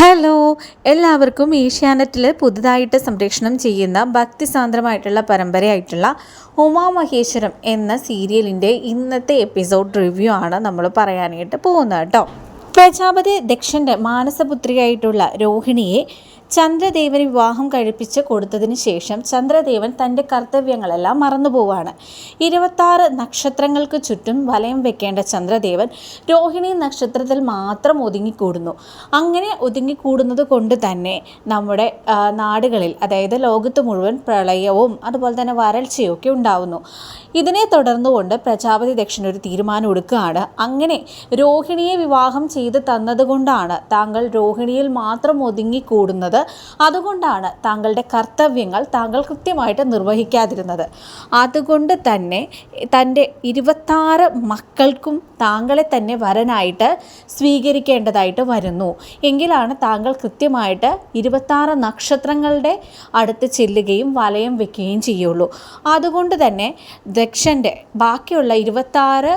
Hello എല്ലാവർക്കും ഏഷ്യാനെറ്റിൽ പുതുതായിട്ട് സംപ്രേഷണം ചെയ്യുന്ന ഭക്തിസാന്ദ്രമായിട്ടുള്ള പരമ്പരയായിട്ടുള്ള ഉമാമഹേശ്വരം എന്ന സീരിയലിന്റെ ഇന്നത്തെ എപ്പിസോഡ് റിവ്യൂ ആണ് നമ്മൾ പറയാനായിട്ട് പോകുന്നത് കേട്ടോ. പ്രജാപതി ദക്ഷന്റെ മാനസപുത്രിയായിട്ടുള്ള രോഹിണിയെ ചന്ദ്രദേവന് വിവാഹം കഴിപ്പിച്ച് കൊടുത്തതിന് ശേഷം ചന്ദ്രദേവൻ തന്റെ കർത്തവ്യങ്ങളെല്ലാം മറന്നുപോവാണ് ഇരുപത്താറ് നക്ഷത്രങ്ങൾക്ക് ചുറ്റും വലയം വെക്കേണ്ട ചന്ദ്രദേവൻ രോഹിണി നക്ഷത്രത്തിൽ മാത്രം ഒതുങ്ങിക്കൂടുന്നു. അങ്ങനെ ഒതുങ്ങിക്കൂടുന്നത് കൊണ്ട് തന്നെ നമ്മുടെ നാടുകളിൽ അതായത് ലോകത്ത് മുഴുവൻ പ്രളയവും അതുപോലെ തന്നെ വരൾച്ചയും ഒക്കെ ഉണ്ടാവുന്നു. ഇതിനെ തുടർന്നുകൊണ്ട് പ്രജാപതി ദക്ഷൻ ഒരു തീരുമാനം എടുക്കുകയാണ്. അങ്ങനെ രോഹിണിയെ വിവാഹം ചെയ്ത് തന്നതുകൊണ്ടാണ് താങ്കൾ രോഹിണിയിൽ മാത്രം ഒതുങ്ങിക്കൂടുന്നത് അതുകൊണ്ടാണ് താങ്കളുടെ കർത്തവ്യങ്ങൾ താങ്കൾ കൃത്യമായിട്ട് നിർവഹിക്കാതിരുന്നത്. അതുകൊണ്ട് തന്നെ തന്റെ ഇരുപത്താറ് മക്കൾക്കും താങ്കളെ തന്നെ വരനായിട്ട് സ്വീകരിക്കേണ്ടതായിട്ട് വരുന്നു. എങ്കിലാണ് താങ്കൾ കൃത്യമായിട്ട് ഇരുപത്താറ് നക്ഷത്രങ്ങളുടെ അടുത്ത് ചെല്ലുകയും വലയം വെക്കുകയും ചെയ്യുള്ളൂ. അതുകൊണ്ട് തന്നെ ദക്ഷന്റെ ബാക്കിയുള്ള ഇരുപത്താറ്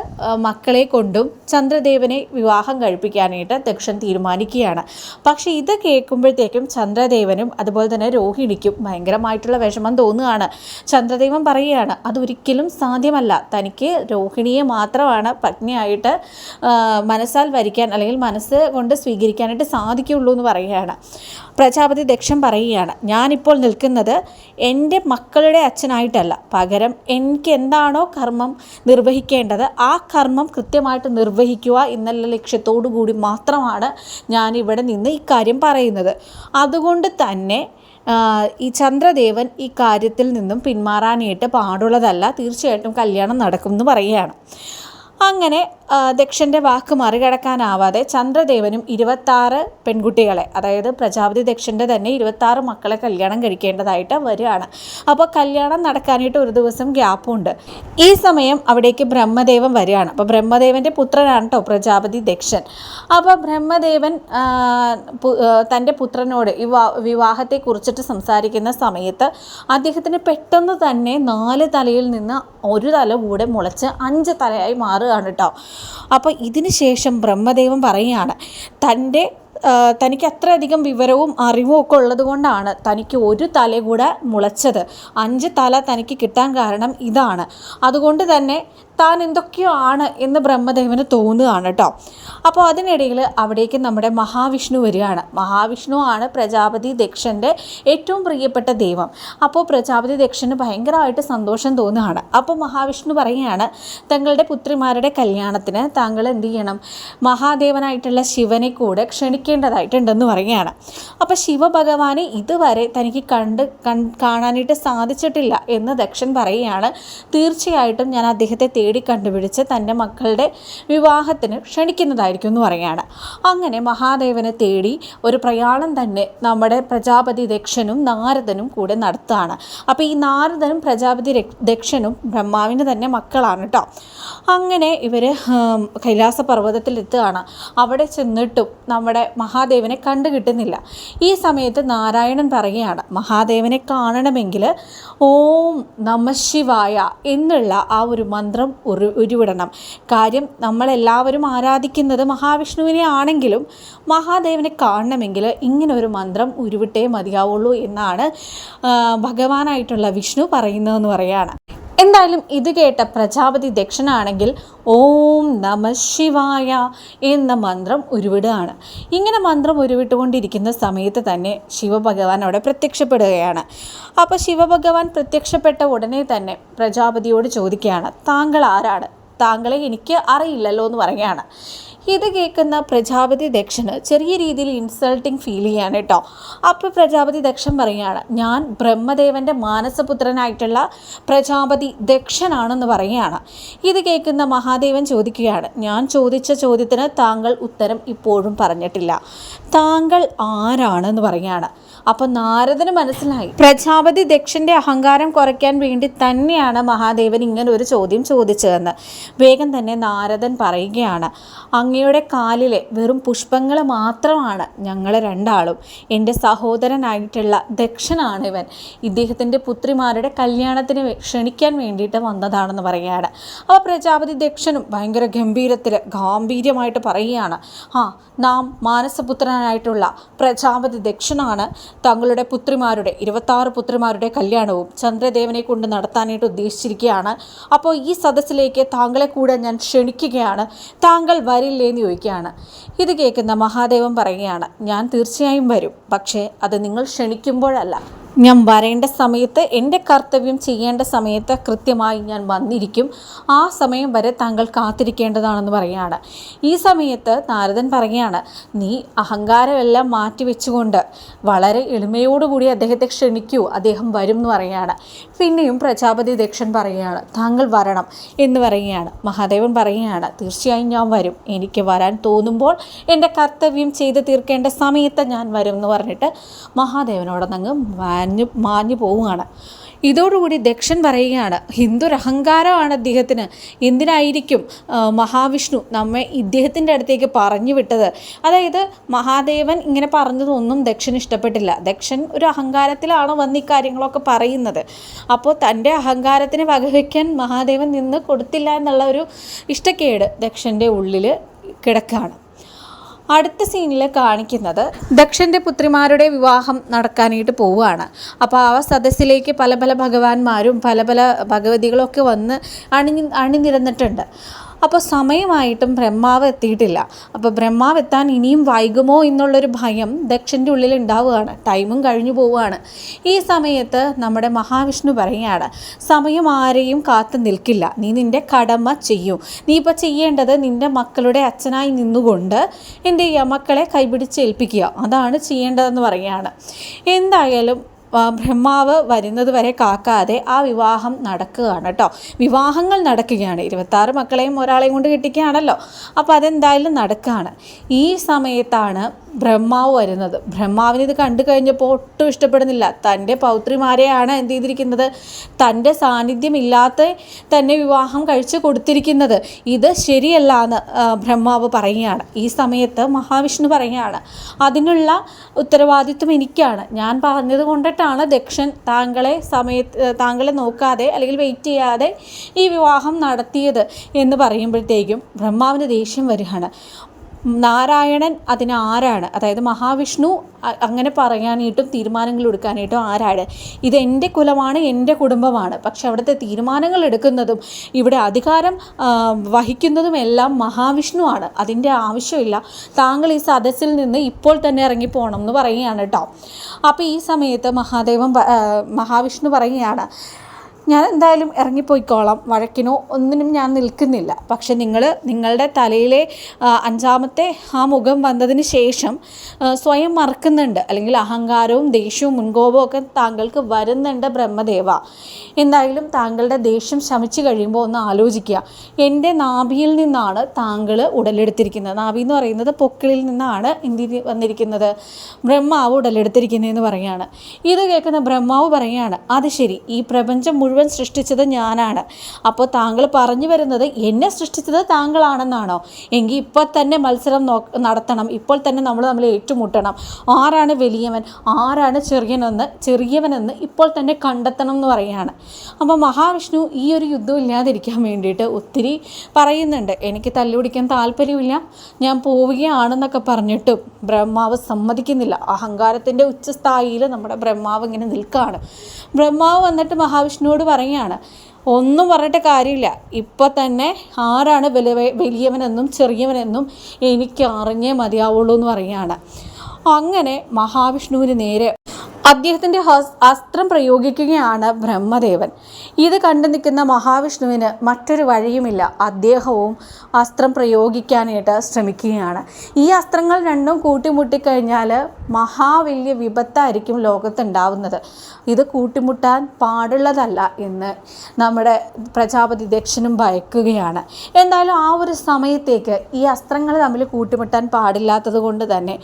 മക്കളെ കൊണ്ടും ചന്ദ്രദേവനെ വിവാഹം കഴിപ്പിക്കാനായിട്ട് ദക്ഷൻ തീരുമാനിക്കുകയാണ്. പക്ഷേ ഇത് കേൾക്കുമ്പോഴത്തേക്കും ചന്ദ്രദേവനും അതുപോലെ തന്നെ രോഹിണിക്കും ഭയങ്കരമായിട്ടുള്ള വിഷമം തോന്നുകയാണ്. ചന്ദ്രദേവൻ പറയുകയാണ് അതൊരിക്കലും സാധ്യമല്ല. തനിക്ക് രോഹിണിയെ മാത്രമാണ് പത്നിയായിട്ട് മനസ്സാൽ വരിക്കാൻ അല്ലെങ്കിൽ മനസ്സ് കൊണ്ട് സ്വീകരിക്കാനായിട്ട് സാധിക്കുള്ളൂ എന്ന് പറയുകയാണ്. പ്രജാപതി ദക്ഷൻ പറയുകയാണ് ഞാനിപ്പോൾ നിൽക്കുന്നത് എന്റെ മക്കളുടെ അച്ഛനായിട്ടല്ല. പകരം എനിക്ക് എന്താണോ കർമ്മം നിർവഹിക്കേണ്ടത് ആ കർമ്മം കൃത്യമായിട്ട് നിർവഹിക്കുക എന്നുള്ള ലക്ഷ്യത്തോടു കൂടി മാത്രമാണ് ഞാൻ ഇവിടെ നിന്ന് ഇക്കാര്യം പറയുന്നത്. അതുകൊണ്ട് തന്നെ ഈ ചന്ദ്രദേവൻ ഈ കാര്യത്തിൽ നിന്നും പിന്മാറാനായിട്ട് പാടുള്ളതല്ല. തീർച്ചയായിട്ടും കല്യാണം നടക്കും എന്ന് പറയുകയാണ്. അങ്ങനെ ദക്ഷന്റെ വാക്ക് മറികടക്കാനാവാതെ ചന്ദ്രദേവനും ഇരുപത്താറ് പെൺകുട്ടികളെ അതായത് പ്രജാപതി ദക്ഷന്റെ തന്നെ ഇരുപത്താറ് മക്കളെ കല്യാണം കഴിക്കേണ്ടതായിട്ട് വരികയാണ്. അപ്പോൾ കല്യാണം നടക്കാനായിട്ട് ഒരു ദിവസം ഗ്യാപ്പുണ്ട്. ഈ സമയം അവിടേക്ക് ബ്രഹ്മദേവൻ വരികയാണ്. അപ്പോൾ ബ്രഹ്മദേവന്റെ പുത്രനാണ് കേട്ടോ പ്രജാപതി ദക്ഷൻ. അപ്പോൾ ബ്രഹ്മദേവൻ തന്റെ പുത്രനോട് വിവാ വിവാഹത്തെ കുറിച്ചിട്ട് സംസാരിക്കുന്ന സമയത്ത് അദ്ദേഹത്തിന് പെട്ടെന്ന് തന്നെ നാല് തലയിൽ നിന്ന് ഒരു തല കൂടെ മുളച്ച് അഞ്ച് തലയായി മാറുകയാണ് കേട്ടോ അപ്പോൾ ഇതിന് ശേഷം ബ്രഹ്മദേവൻ പറയുകയാണ് തന്റെ തനിക്ക് അത്രയധികം വിവരവും അറിവും ഒക്കെ ഉള്ളത് കൊണ്ടാണ് തനിക്ക് ഒരു തല കൂടെ മുളച്ചത്. അഞ്ച് തല തനിക്ക് കിട്ടാൻ കാരണം ഇതാണ്. അതുകൊണ്ട് തന്നെ താൻ എന്തൊക്കെയോ ആണ് എന്ന് ബ്രഹ്മദേവന് തോന്നുകയാണ് കേട്ടോ. അപ്പോൾ അതിനിടയിൽ അവിടേക്ക് നമ്മുടെ മഹാവിഷ്ണു വരികയാണ്. മഹാവിഷ്ണു ആണ് പ്രജാപതി ദക്ഷന്റെ ഏറ്റവും പ്രിയപ്പെട്ട ദൈവം. അപ്പോൾ പ്രജാപതി ദക്ഷന് ഭയങ്കരമായിട്ട് സന്തോഷം തോന്നുകയാണ്. അപ്പോൾ മഹാവിഷ്ണു പറയുകയാണ് തങ്ങളുടെ പുത്രിമാരുടെ കല്യാണത്തിന് താങ്കൾ എന്ത് ചെയ്യണം? മഹാദേവനായിട്ടുള്ള ശിവനെ കൂടെ ക്ഷണിക്കേണ്ടതായിട്ടുണ്ടെന്ന് പറയുകയാണ്. അപ്പോൾ ശിവഭഗവാനെ ഇതുവരെ തനിക്ക് കണ്ട് കാണാനായിട്ട് സാധിച്ചിട്ടില്ല എന്ന് ദക്ഷൻ പറയുകയാണ്. തീർച്ചയായിട്ടും ഞാൻ അദ്ദേഹത്തെ തേടി കണ്ടുപിടിച്ച് തന്റെ മക്കളുടെ വിവാഹത്തിന് ക്ഷണിക്കുന്നതായിരിക്കും എന്ന് പറയുകയാണ്. അങ്ങനെ മഹാദേവനെ തേടി ഒരു പ്രയാണം തന്നെ നമ്മുടെ പ്രജാപതി ദക്ഷനും നാരദനും കൂടെ നടത്തുകയാണ്. അപ്പോൾ ഈ നാരദനും പ്രജാപതി ദക്ഷനും ബ്രഹ്മാവിന്റെ തന്നെ മക്കളാണ് കേട്ടോ. അങ്ങനെ ഇവർ കൈലാസ പർവതത്തിൽ എത്തുകയാണ് അവിടെ ചെന്നിട്ടും നമ്മുടെ മഹാദേവനെ കണ്ടു കിട്ടുന്നില്ല. ഈ സമയത്ത് നാരായണൻ പറയുകയാണ് മഹാദേവനെ കാണണമെങ്കിൽ ഓം നമശിവായ എന്നുള്ള ആ ഒരു മന്ത്രം ഉരു ഉരുവിടണം. കാര്യം നമ്മളെല്ലാവരും ആരാധിക്കുന്നത് മഹാവിഷ്ണുവിനെ ആണെങ്കിലും മഹാദേവനെ കാണണമെങ്കിൽ ഇങ്ങനെ ഒരു മന്ത്രം ഉരുവിട്ടേ മതിയാവുള്ളൂ എന്നാണ് ഭഗവാനായിട്ടുള്ള വിഷ്ണു പറയുന്നതെന്ന് പറയാണ് എന്തായാലും ഇത് കേട്ട പ്രജാപതി ദക്ഷനാണെങ്കിൽ ഓം നമ ശിവായ എന്ന മന്ത്രം ഉരുവിടുകയാണ്. ഇങ്ങനെ മന്ത്രം ഉരുവിട്ടുകൊണ്ടിരിക്കുന്ന സമയത്ത് തന്നെ ശിവഭഗവാൻ അവിടെ പ്രത്യക്ഷപ്പെടുകയാണ്. അപ്പോൾ ശിവഭഗവാൻ പ്രത്യക്ഷപ്പെട്ട ഉടനെ തന്നെ പ്രജാപതിയോട് ചോദിക്കുകയാണ് താങ്കൾ ആരാണ്? താങ്കളെ എനിക്ക് അറിയില്ലല്ലോ എന്ന് പറയുകയാണ്. ഇത് കേൾക്കുന്ന പ്രജാപതി ദക്ഷന് ചെറിയ രീതിയിൽ ഇൻസൾട്ടിങ് ഫീൽ ചെയ്യാണ് കേട്ടോ അപ്പോൾ പ്രജാപതി ദക്ഷൻ പറയുകയാണ് ഞാൻ ബ്രഹ്മദേവന്റെ മാനസപുത്രനായിട്ടുള്ള പ്രജാപതി ദക്ഷനാണെന്ന് പറയുകയാണ്. ഇത് കേൾക്കുന്ന മഹാദേവൻ ചോദിക്കുകയാണ് ഞാൻ ചോദിച്ച ചോദ്യത്തിന് താങ്കൾ ഉത്തരം ഇപ്പോഴും പറഞ്ഞിട്ടില്ല. താങ്കൾ ആരാണെന്ന് പറയുകയാണ്. അപ്പോൾ നാരദന് മനസ്സിലായി പ്രജാപതി ദക്ഷന്റെ അഹങ്കാരം കുറയ്ക്കാൻ വേണ്ടി തന്നെയാണ് മഹാദേവൻ ഇങ്ങനെ ഒരു ചോദ്യം ചോദിച്ചതെന്ന്. വേഗം തന്നെ നാരദൻ പറയുകയാണ് അങ്ങയുടെ കാലിലെ വെറും പുഷ്പങ്ങൾ മാത്രമാണ് ഞങ്ങൾ രണ്ടാളും. എന്റെ സഹോദരനായിട്ടുള്ള ദക്ഷനാണ് ഇവൻ. ഇദ്ദേഹത്തിന്റെ പുത്രിമാരുടെ കല്യാണത്തിന് ക്ഷണിക്കാൻ വേണ്ടിയിട്ട് വന്നതാണെന്ന് പറയുകയാണ്. അപ്പോൾ പ്രജാപതി ദക്ഷനും ഭയങ്കര ഗംഭീരത്തിൽ ഗാംഭീര്യമായിട്ട് പറയുകയാണ്. ആ നാം മാനസപുത്രനായിട്ടുള്ള പ്രജാപതി ദക്ഷനാണ്. തങ്ങളുടെ പുത്രിമാരുടെ ഇരുപത്താറ് പുത്രിമാരുടെ കല്യാണവും ചന്ദ്രദേവനെ കൊണ്ട് നടത്താനായിട്ട് ഉദ്ദേശിച്ചിരിക്കുകയാണ്. അപ്പോൾ ഈ സദസ്സിലേക്ക് താങ്കളെ കൂടെ ഞാൻ ക്ഷണിക്കുകയാണ്. താങ്കൾ വരില്ലേ? എന്ന് ചോദിക്കുകയാണ്. ഇത് കേൾക്കുന്ന മഹാദേവൻ പറയുകയാണ് ഞാൻ തീർച്ചയായും വരും. പക്ഷേ അത് നിങ്ങൾ ക്ഷണിക്കുമ്പോഴല്ല. ഞാൻ വരേണ്ട സമയത്ത് എന്റെ കർത്തവ്യം ചെയ്യേണ്ട സമയത്ത് കൃത്യമായി ഞാൻ വന്നിരിക്കും. ആ സമയം വരെ താങ്കൾ കാത്തിരിക്കേണ്ടതാണെന്ന് പറയുകയാണ്. ഈ സമയത്ത് നാരദൻ പറയുകയാണ് നീ അഹങ്കാരമെല്ലാം മാറ്റി വെച്ചുകൊണ്ട് വളരെ എളിമയോടുകൂടി അദ്ദേഹത്തെ ക്ഷണിക്കൂ അദ്ദേഹം വരും എന്ന് പറയുകയാണ്. പിന്നെയും പ്രജാപതി ദക്ഷൻ പറയുകയാണ് താങ്കൾ വരണം എന്ന് പറയുകയാണ്. മഹാദേവൻ പറയുകയാണ് തീർച്ചയായും ഞാൻ വരും. എനിക്ക് വരാൻ തോന്നുമ്പോൾ എന്റെ കർത്തവ്യം ചെയ്ത് തീർക്കേണ്ട സമയത്ത് ഞാൻ വരും എന്ന് പറഞ്ഞിട്ട് മഹാദേവനോടൊന്നങ്ങ് മാഞ്ഞു മാഞ്ഞു പോവുകയാണ്. ഇതോടുകൂടി ദക്ഷൻ പറയുകയാണ് ഹിന്ദുരഹങ്കാരമാണ് അദ്ദേഹത്തിന്. എന്തിനായിരിക്കും മഹാവിഷ്ണു നമ്മെ ഇദ്ദേഹത്തിന്റെ അടുത്തേക്ക് പറഞ്ഞു വിട്ടത്? അതായത് മഹാദേവൻ ഇങ്ങനെ പറഞ്ഞതൊന്നും ദക്ഷൻ ഇഷ്ടപ്പെട്ടില്ല. ദക്ഷൻ ഒരു അഹങ്കാരത്തിലാണ് വന്ന് കാര്യങ്ങളൊക്കെ പറയുന്നത്. അപ്പോൾ തന്റെ അഹങ്കാരത്തിന് വകവയ്ക്കാൻ മഹാദേവൻ നിന്ന് കൊടുത്തില്ല എന്നുള്ള ഒരു ഇഷ്ടക്കേട് ദക്ഷന്റെ ഉള്ളിൽ കിടക്കുകയാണ് അടുത്ത സീനിൽ കാണിക്കുന്നത് ദക്ഷന്റെ പുത്രിമാരുടെ വിവാഹം നടക്കാനായിട്ട് പോവുകയാണ്. അപ്പോൾ ആ സദസ്സിലേക്ക് പല പല ഭഗവാന്മാരും പല പല ഭഗവതികളൊക്കെ വന്ന് അണി അണിനിരന്നിട്ടുണ്ട്. അപ്പോൾ സമയമായിട്ടും ബ്രഹ്മാവ് എത്തിയിട്ടില്ല. അപ്പോൾ ബ്രഹ്മാവ് എത്താൻ ഇനിയും വൈകുമോ എന്നുള്ളൊരു ഭയം ദക്ഷന്റെ ഉള്ളിൽ ഉണ്ടാവുകയാണ് ടൈമും കഴിഞ്ഞു പോവുകയാണ്. ഈ സമയത്ത് നമ്മുടെ മഹാവിഷ്ണു പറയുകയാണ് സമയം ആരെയും കാത്തു നിൽക്കില്ല. നീ നിന്റെ കടമ ചെയ്യൂ. നീ ഇപ്പോൾ ചെയ്യേണ്ടത് നിന്റെ മക്കളുടെ അച്ഛനായി നിന്നുകൊണ്ട് എന്റെ മക്കളെ കൈപിടിച്ച് ഏൽപ്പിക്കുക. അതാണ് ചെയ്യേണ്ടതെന്ന് പറയുകയാണ്. എന്തായാലും ബ്രഹ്മാവ് വരുന്നത് വരെ കാക്കാതെ ആ വിവാഹം നടക്കുകയാണ് കേട്ടോ. വിവാഹങ്ങൾ നടക്കുകയാണ്. ഇരുപത്താറ് മക്കളെയും ഒരാളെയും കൊണ്ട് കെട്ടിക്കുകയാണല്ലോ. അപ്പോൾ അതെന്തായാലും നടക്കുകയാണ് ഈ സമയത്താണ് ബ്രഹ്മാവ് വരുന്നത്. ബ്രഹ്മാവിന് ഇത് കണ്ടു കഴിഞ്ഞപ്പോൾ ഒട്ടും ഇഷ്ടപ്പെടുന്നില്ല. തന്റെ പൗത്രിമാരെയാണ് എന്ത് ചെയ്തിരിക്കുന്നത്? തന്റെ സാന്നിധ്യമില്ലാത്ത തന്നെ വിവാഹം കഴിച്ചു കൊടുത്തിരിക്കുന്നത്. ഇത് ശരിയല്ല എന്ന് ബ്രഹ്മാവ് പറയുകയാണ്. ഈ സമയത്ത് മഹാവിഷ്ണു പറയുകയാണ് അതിനുള്ള ഉത്തരവാദിത്വം എനിക്കാണ്. ഞാൻ പറഞ്ഞത് കൊണ്ടിട്ടാണ് ദക്ഷൻ താങ്കളെ സമയത്ത് താങ്കളെ നോക്കാതെ അല്ലെങ്കിൽ വെയിറ്റ് ചെയ്യാതെ ഈ വിവാഹം നടത്തിയത് എന്ന് പറയുമ്പോഴത്തേക്കും ബ്രഹ്മാവിന് ദേഷ്യം വരികയാണ്. നാരായണൻ അതിന് ആരാണ്? അതായത് മഹാവിഷ്ണു അങ്ങനെ പറയാനായിട്ടും തീരുമാനങ്ങൾ എടുക്കാനായിട്ടും ആരാണ്? ഇത് എന്റെ കുലമാണ് എന്റെ കുടുംബമാണ്. പക്ഷെ അവിടുത്തെ തീരുമാനങ്ങൾ എടുക്കുന്നതും ഇവിടെ അധികാരം വഹിക്കുന്നതും എല്ലാം മഹാവിഷ്ണു ആണ്. അതിന്റെ ആവശ്യമില്ല. താങ്കൾ ഈ സദസ്സിൽ നിന്ന് ഇപ്പോൾ തന്നെ ഇറങ്ങിപ്പോണം എന്ന് പറയുകയാണ് കേട്ടോ. അപ്പോൾ ഈ സമയത്ത് മഹാദേവൻ മഹാവിഷ്ണു പറയുകയാണ് ഞാൻ എന്തായാലും ഇറങ്ങിപ്പോയിക്കോളാം. വഴക്കിനോ ഒന്നിനും ഞാൻ നിൽക്കുന്നില്ല. പക്ഷെ നിങ്ങൾ നിങ്ങളുടെ തലയിലെ അഞ്ചാമത്തെ ആ മുഖം വന്നതിന് ശേഷം സ്വയം മറക്കുന്നുണ്ട്. അല്ലെങ്കിൽ അഹങ്കാരവും ദേഷ്യവും മുൻകോപവും ഒക്കെ താങ്കൾക്ക് വരുന്നുണ്ട് ബ്രഹ്മദേവ. എന്തായാലും താങ്കളുടെ ദേഷ്യം ശമിച്ചു കഴിയുമ്പോൾ ഒന്ന് ആലോചിക്കുക. എന്റെ നാഭിയിൽ നിന്നാണ് താങ്കൾ ഉടലെടുത്തിരിക്കുന്നത്. നാഭി എന്ന് പറയുന്നത് പൊക്കിളിൽ നിന്നാണ് ഇന്ത്യ വന്നിരിക്കുന്നത്. ബ്രഹ്മാവ് ഉടലെടുത്തിരിക്കുന്നതെന്ന് പറയുകയാണ് ഇത് കേൾക്കുന്ന ബ്രഹ്മാവ് പറയുകയാണ് അത് ശരി. ഈ പ്രപഞ്ചം മുഴുവൻ സൃഷ്ടിച്ചത് ഞാനാണ്. അപ്പോൾ താങ്കൾ പറഞ്ഞു വരുന്നത് എന്നെ സൃഷ്ടിച്ചത് താങ്കളാണെന്നാണോ? എങ്കിൽ ഇപ്പോൾ തന്നെ മത്സരം നോ നടത്തണം. ഇപ്പോൾ തന്നെ നമ്മൾ തമ്മിൽ ഏറ്റുമുട്ടണം. ആരാണ് വലിയവൻ? ആരാണ് ചെറിയനെന്ന് ചെറിയവനെന്ന് ഇപ്പോൾ തന്നെ കണ്ടെത്തണം എന്ന് പറയുകയാണ്. അപ്പോൾ മഹാവിഷ്ണു ഈ ഒരു യുദ്ധം ഇല്ലാതിരിക്കാൻ വേണ്ടിയിട്ട് ഒത്തിരി പറയുന്നുണ്ട്. എനിക്ക് തല്ലുപിടിക്കാൻ താല്പര്യമില്ല. ഞാൻ പോവുകയാണെന്നൊക്കെ പറഞ്ഞിട്ടും ബ്രഹ്മാവ് സമ്മതിക്കുന്നില്ല. അഹങ്കാരത്തിന്റെ ഉച്ചസ്ഥായിയിൽ നമ്മുടെ ബ്രഹ്മാവ് ഇങ്ങനെ നിൽക്കുകയാണ്. ബ്രഹ്മാവ് വന്നിട്ട് മഹാവിഷ്ണുവോട് പറയുകയാണ്. ഒന്നും പറഞ്ഞിട്ട് കാര്യമില്ല. ഇപ്പം തന്നെ ആരാണ് വലിയ വലിയവനെന്നും ചെറിയവനെന്നും എനിക്ക് അറിഞ്ഞേ മതിയാവുള്ളൂ എന്ന് പറയുകയാണ്. അങ്ങനെ മഹാവിഷ്ണുവിന് നേരെ അദ്ദേഹത്തിന്റെ അസ്ത്രം പ്രയോഗിക്കുകയാണ് ബ്രഹ്മദേവൻ. ഇത് കണ്ടു നിൽക്കുന്ന മഹാവിഷ്ണുവിന് മറ്റൊരു വഴിയുമില്ല. അദ്ദേഹവും അസ്ത്രം പ്രയോഗിക്കാനായിട്ട് ശ്രമിക്കുകയാണ്. ഈ അസ്ത്രങ്ങൾ രണ്ടും കൂട്ടിമുട്ടിക്കഴിഞ്ഞാൽ മഹാവല്യ വിപത്തായിരിക്കും ലോകത്തുണ്ടാവുന്നത്. ഇത് കൂട്ടിമുട്ടാൻ പാടുള്ളതല്ല എന്ന് നമ്മുടെ പ്രജാപതി ദക്ഷനും ഭയക്കുകയാണ്. എന്തായാലും ആ ഒരു സമയത്തേക്ക് ഈ അസ്ത്രങ്ങൾ തമ്മിൽ കൂട്ടിമുട്ടാൻ പാടില്ലാത്തത് കൊണ്ട് തന്നെ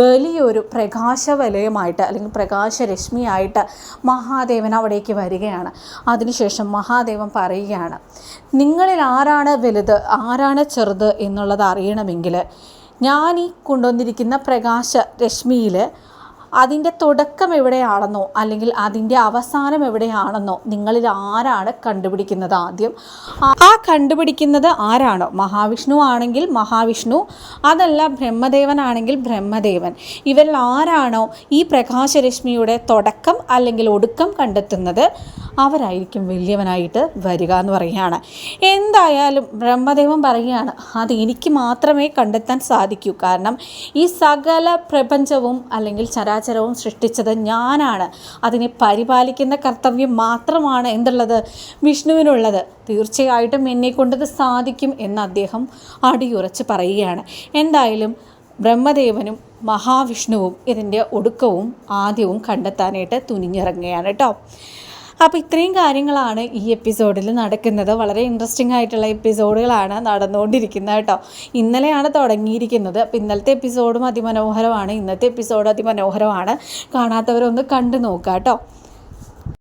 വലിയൊരു പ്രകാശവലയമായിട്ട് അല്ലെങ്കിൽ പ്രകാശരശ്മിയായിട്ട് മഹാദേവൻ അവിടേക്ക് വരികയാണ്. അതിനുശേഷം മഹാദേവൻ പറയുകയാണ് നിങ്ങളിൽ ആരാണ് വലുത് ആരാണ് ചെറുത് എന്നുള്ളത് അറിയണമെങ്കിൽ ഞാൻ ഈ കൊണ്ടുവന്നിരിക്കുന്ന പ്രകാശ രശ്മിയിൽ അതിന്റെ തുടക്കം എവിടെയാണെന്നോ അല്ലെങ്കിൽ അതിന്റെ അവസാനം എവിടെയാണെന്നോ നിങ്ങളിൽ ആരാണ് കണ്ടുപിടിക്കുന്നത് ആദ്യം? ആ- കണ്ടുപിടിക്കുന്നത് ആരാണോ? മഹാവിഷ്ണു ആണെങ്കിൽ മഹാവിഷ്ണു അതല്ല ബ്രഹ്മദേവനാണെങ്കിൽ ബ്രഹ്മദേവൻ. ഇവരിൽ ആരാണോ ഈ പ്രകാശരശ്മിയുടെ തുടക്കം അല്ലെങ്കിൽ ഒടുക്കം കണ്ടെത്തുന്നത്? അവരായിരിക്കും വലിയവനായിട്ട് വരിക എന്ന് പറയുകയാണ്. എന്തായാലും ബ്രഹ്മദേവൻ പറയുകയാണ് അത് എനിക്ക് മാത്രമേ കണ്ടെത്താൻ സാധിക്കൂ. കാരണം ഈ സകല പ്രപഞ്ചവും അല്ലെങ്കിൽ ചരാചരവും സൃഷ്ടിച്ചത് ഞാനാണ്. അതിനെ പരിപാലിക്കുന്ന കർത്തവ്യം മാത്രമാണ് എന്തുള്ളത്? വിഷ്ണുവിനുള്ളത്. തീർച്ചയായിട്ടും എന്നെ കൊണ്ടത് സാധിക്കും എന്ന് അദ്ദേഹം അടിയുറച്ച് പറയുകയാണ്. എന്തായാലും ബ്രഹ്മദേവനും മഹാവിഷ്ണുവും ഇതിന്റെ ഒടുക്കവും ആദ്യവും കണ്ടെത്താനായിട്ട് തുനിഞ്ഞിറങ്ങുകയാണ് കേട്ടോ. അപ്പോൾ ഇത്രയും കാര്യങ്ങളാണ് ഈ എപ്പിസോഡിൽ നടക്കുന്നത്. വളരെ ഇൻട്രസ്റ്റിംഗ് ആയിട്ടുള്ള എപ്പിസോഡുകളാണ് നടന്നുകൊണ്ടിരിക്കുന്നത് കേട്ടോ. ഇന്നലെയാണ് തുടങ്ങിയിരിക്കുന്നത്. അപ്പോൾ ഇന്നലത്തെ എപ്പിസോഡും അതിമനോഹരമാണ്. ഇന്നത്തെ എപ്പിസോഡ് അതിമനോഹരമാണ്. കാണാത്തവരൊന്ന് കണ്ടു നോക്കുക കേട്ടോ.